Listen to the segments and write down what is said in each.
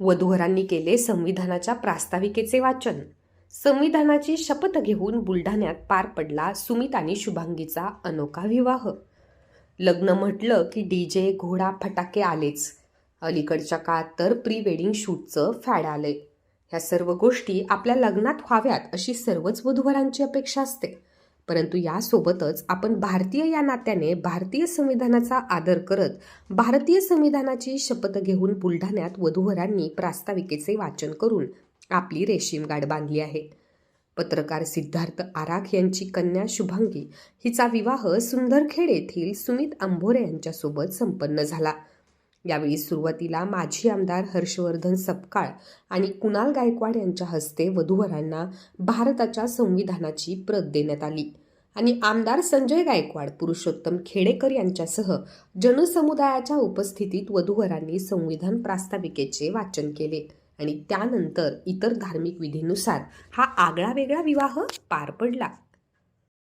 वधूवरांनी केले संविधानाच्या प्रास्ताविकेचे वाचन. संविधानाची शपथ घेऊन बुलढाण्यात पार पडला सुमित आणि शुभांगीचा अनोखा विवाह. लग्न म्हटलं की डी जे घोडा फटाके आलेच. अलीकडच्या काळात तर प्री वेडिंग शूटचं फॅड आलंय. ह्या सर्व गोष्टी आपल्या लग्नात व्हाव्यात अशी सर्वच वधूवरांची अपेक्षा असते. परंतु यासोबतच आपण भारतीय या नात्याने भारतीय संविधानाचा आदर करत भारतीय संविधानाची शपथ घेऊन बुलढाण्यात वधूवरांनी प्रास्ताविकेचे वाचन करून आपली रेशीम गाठ बांधली आहे. पत्रकार सिद्धार्थ आराख यांची कन्या शुभांगी हिचा विवाह सुंदरखेड येथील सुमित अंभोरे यांच्यासोबत संपन्न झाला. यावेळी सुरुवातीला माजी आमदार हर्षवर्धन सपकाळ आणि कुणाल गायकवाड यांच्या हस्ते वधूवरांना भारताच्या संविधानाची प्रत देण्यात आली. आणि आमदार संजय गायकवाड पुरुषोत्तम खेडेकर यांच्यासह जनसमुदायाच्या उपस्थितीत वधूवरांनी संविधान प्रास्ताविकेचे वाचन केले आणि त्यानंतर इतर धार्मिक विधीनुसार हा आगळा वेगळा विवाह पार पडला.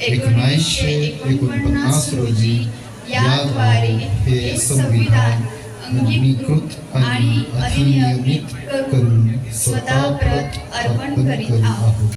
एकोणीसशे एकोणपन्नास रोजी याद्वारे हे संविधान अंगीकृत आणि अधिनियमित करून स्वतः प्रत अर्पण करीत आहोत.